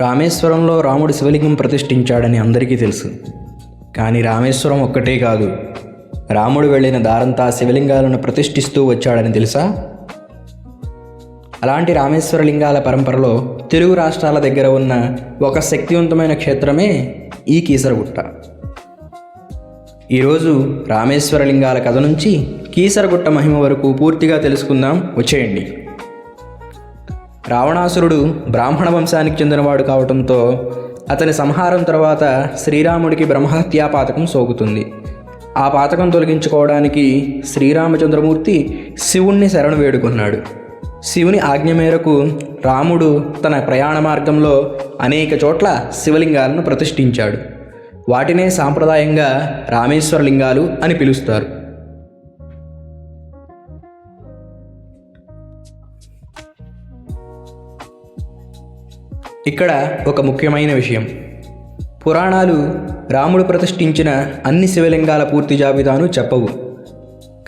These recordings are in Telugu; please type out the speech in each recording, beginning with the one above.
రామేశ్వరంలో రాముడు శివలింగం ప్రతిష్ఠించాడని అందరికీ తెలుసు. కానీ రామేశ్వరం ఒక్కటే కాదు. రాముడు వెళ్ళిన దారంతా శివలింగాలను ప్రతిష్ఠిస్తూ వచ్చాడని తెలుసా? అలాంటి రామేశ్వర లింగాల పరంపరలో తెలుగు రాష్ట్రాల దగ్గర ఉన్న ఒక శక్తివంతమైన క్షేత్రమే ఈ కీసరగుట్ట. ఈరోజు రామేశ్వర లింగాల కథ నుంచి కీసరగుట్ట మహిమ వరకు పూర్తిగా తెలుసుకుందాం. వచ్చేయండి. రావణాసురుడు బ్రాహ్మణ వంశానికి చెందినవాడు కావడంతో అతని సంహారం తర్వాత శ్రీరాముడికి బ్రహ్మహత్యా పాతకం సోకుతుంది. ఆ పాతకం తొలగించుకోవడానికి శ్రీరామచంద్రమూర్తి శివుణ్ణి శరణు వేడుకున్నాడు. శివుని ఆజ్ఞ మేరకు రాముడు తన ప్రయాణ మార్గంలో అనేక చోట్ల శివలింగాలను ప్రతిష్ఠించాడు. వాటినే సాంప్రదాయంగా రామేశ్వర లింగాలు అని పిలుస్తారు. ఇక్కడ ఒక ముఖ్యమైన విషయం. పురాణాలు రాముడు ప్రతిష్ఠించిన అన్ని శివలింగాల పూర్తి జాబితాను చెప్పవు.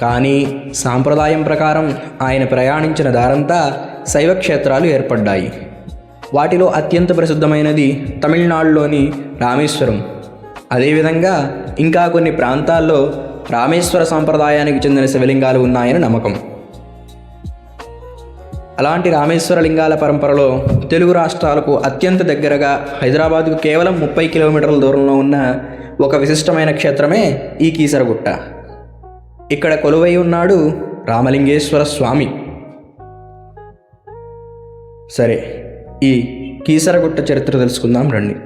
కానీ సాంప్రదాయం ప్రకారం ఆయన ప్రయాణించిన దారంతా శైవ క్షేత్రాలు ఏర్పడ్డాయి. వాటిలో అత్యంత ప్రసిద్ధమైనది తమిళనాడులోని రామేశ్వరం. అదేవిధంగా ఇంకా కొన్ని ప్రాంతాల్లో రామేశ్వర సాంప్రదాయానికి చెందిన శివలింగాలు ఉన్నాయని నమ్మకం. అలాంటి రామేశ్వర లింగాల పరంపరలో తెలుగు రాష్ట్రాలకు అత్యంత దగ్గరగా హైదరాబాద్కు కేవలం ముప్పై కిలోమీటర్ల దూరంలో ఉన్న ఒక విశిష్టమైన క్షేత్రమే ఈ కీసరగుట్ట. ఇక్కడ కొలువై ఉన్నాడు రామలింగేశ్వర స్వామి. సరే ఈ కీసరగుట్ట చరిత్ర తెలుసుకుందాం రండి.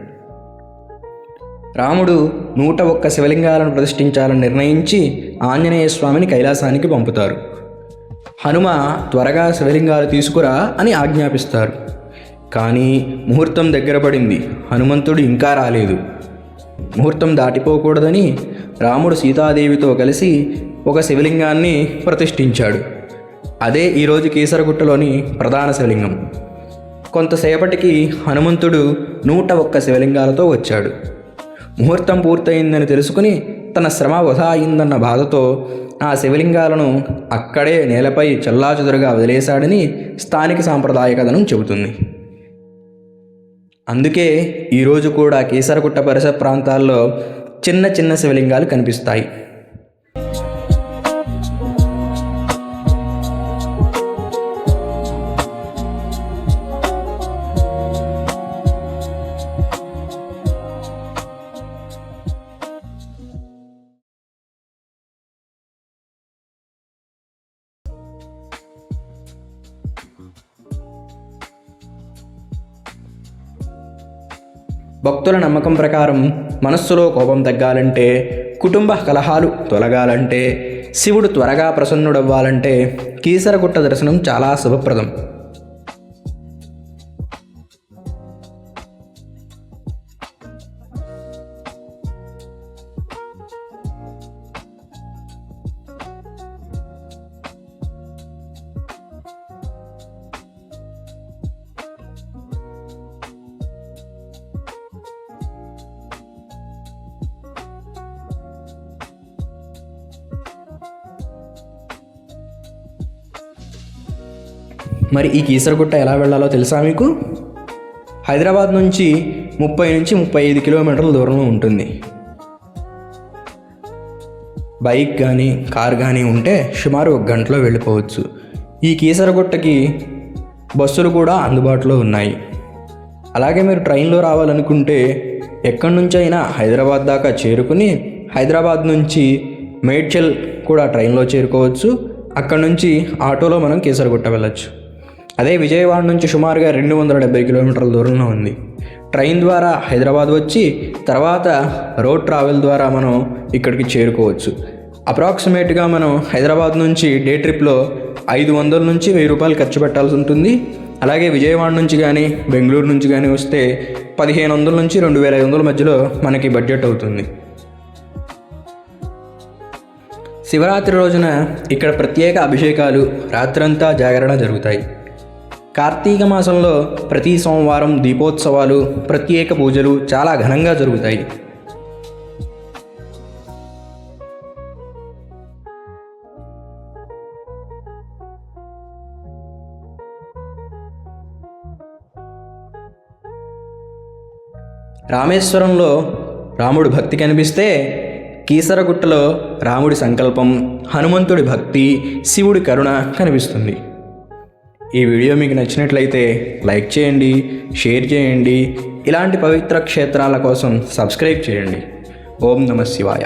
రాముడు నూట ఒక్క శివలింగాలను ప్రతిష్ఠించాలని నిర్ణయించి ఆంజనేయ స్వామిని కైలాసానికి పంపుతారు. హనుమ త్వరగా శివలింగాలు తీసుకురా అని ఆజ్ఞాపిస్తారు కానీ ముహూర్తం దగ్గర పడింది. హనుమంతుడు ఇంకా రాలేదు. ముహూర్తం దాటిపోకూడదని రాముడు సీతాదేవితో కలిసి ఒక శివలింగాన్ని ప్రతిష్ఠించాడు. అదే ఈరోజు కీసరగుట్టలోని ప్రధాన శివలింగం. కొంతసేపటికి హనుమంతుడు నూట ఒక్క శివలింగాలతో వచ్చాడు. ముహూర్తం పూర్తయిందని తెలుసుకుని తన శ్రమ వృధా అయిందన్న బాధతో ఆ శివలింగాలను అక్కడే నేలపై చెల్లాచెదురుగా వదిలేశాడని స్థానిక సాంప్రదాయ కథనం చెబుతుంది. అందుకే ఈరోజు కూడా కీసరగుట్ట పరిసర ప్రాంతాల్లో చిన్న చిన్న శివలింగాలు కనిపిస్తాయి. భక్తుల నమ్మకం ప్రకారం మనస్సులో కోపం తగ్గాలంటే కుటుంబ కలహాలు తొలగాలంటే శివుడు త్వరగా ప్రసన్నుడవ్వాలంటే కీసరగుట్ట దర్శనం చాలా శుభప్రదం. మరి ఈ కీసరగుట్ట ఎలా వెళ్ళాలో తెలుసా మీకు? హైదరాబాద్ నుంచి ముప్పై నుంచి ముప్పై ఐదు కిలోమీటర్ల దూరంలో ఉంటుంది. బైక్ కానీ కార్ కానీ ఉంటే సుమారు ఒక గంటలో వెళ్ళిపోవచ్చు. ఈ కీసరగుట్టకి బస్సులు కూడా అందుబాటులో ఉన్నాయి. అలాగే మీరు ట్రైన్లో రావాలనుకుంటే ఎక్కడి నుంచైనా హైదరాబాద్ దాకా చేరుకుని హైదరాబాద్ నుంచి మేడ్చల్ కూడా ట్రైన్లో చేరుకోవచ్చు. అక్కడ నుంచి ఆటోలో మనం కేసరగుట్ట వెళ్ళచ్చు. అదే విజయవాడ నుంచి సుమారుగా రెండు వందల డెబ్బై కిలోమీటర్ల దూరంలో ఉంది. ట్రైన్ ద్వారా హైదరాబాద్ వచ్చి తర్వాత రోడ్ ట్రావెల్ ద్వారా మనం ఇక్కడికి చేరుకోవచ్చు. అప్రాక్సిమేట్గా మనం హైదరాబాద్ నుంచి డే ట్రిప్లో ఐదు వందల నుంచి వెయ్యి రూపాయలు ఖర్చు పెట్టాల్సి ఉంటుంది. అలాగే విజయవాడ నుంచి కానీ బెంగళూరు నుంచి కానీ వస్తే పదిహేను వందల నుంచి రెండు వేల ఐదు వందల మధ్యలో మనకి బడ్జెట్ అవుతుంది. శివరాత్రి రోజున ఇక్కడ ప్రత్యేక అభిషేకాలు రాత్రంతా జాగరణ జరుగుతాయి. కార్తీక మాసంలో ప్రతి సోమవారం దీపోత్సవాలు ప్రత్యేక పూజలు చాలా ఘనంగా జరుగుతాయి. రామేశ్వరంలో రాముడి భక్తి కనిపిస్తే కీసరగుట్టలో రాముడి సంకల్పం హనుమంతుడి భక్తి శివుడి కరుణ కనిపిస్తుంది. ఈ వీడియో మీకు నచ్చినట్లయితే లైక్ చేయండి షేర్ చేయండి. ఇలాంటి పవిత్ర క్షేత్రాల కోసం సబ్స్క్రైబ్ చేయండి. ఓం నమ శివాయ.